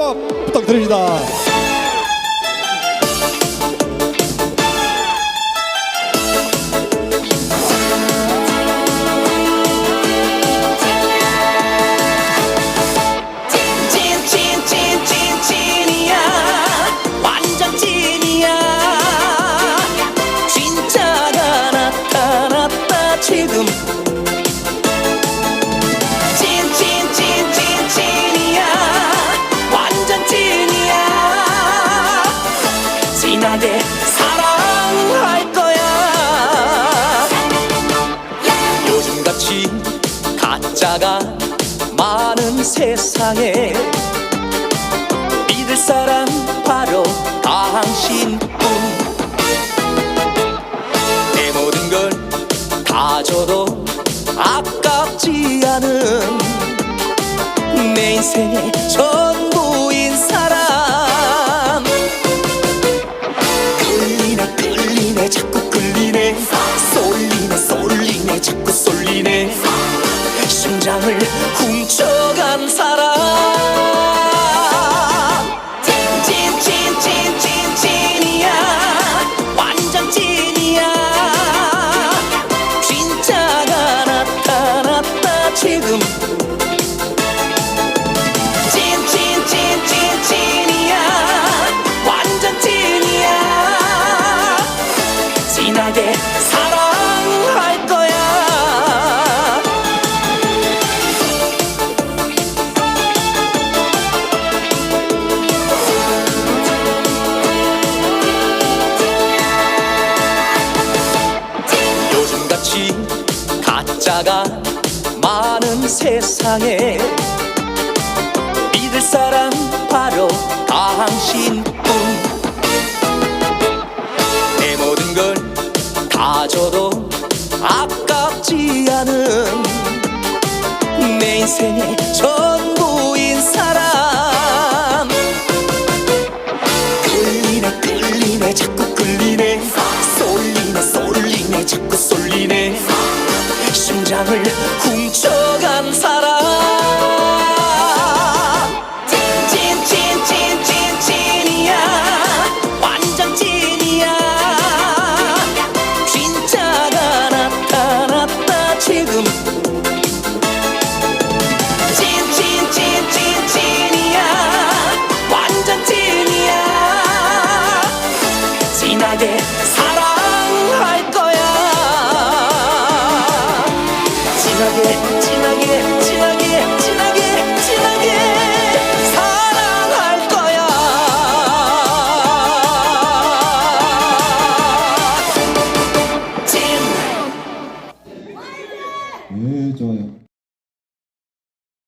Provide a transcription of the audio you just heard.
음악 부탁드립니다. 진하게 사랑할 거야. 요즘같이 가짜가 많은 세상에 믿을 사람 바로 당신뿐 내 모든 걸 다 줘도 아깝지 않은 내 인생의 전 심장을 훔쳐 같이 가짜가 많은 세상에 믿을 사람 바로 당신뿐. 내 모든 걸다 줘도 아깝지 않은 내 인생의 전 심장을 훔쳐간 사람 진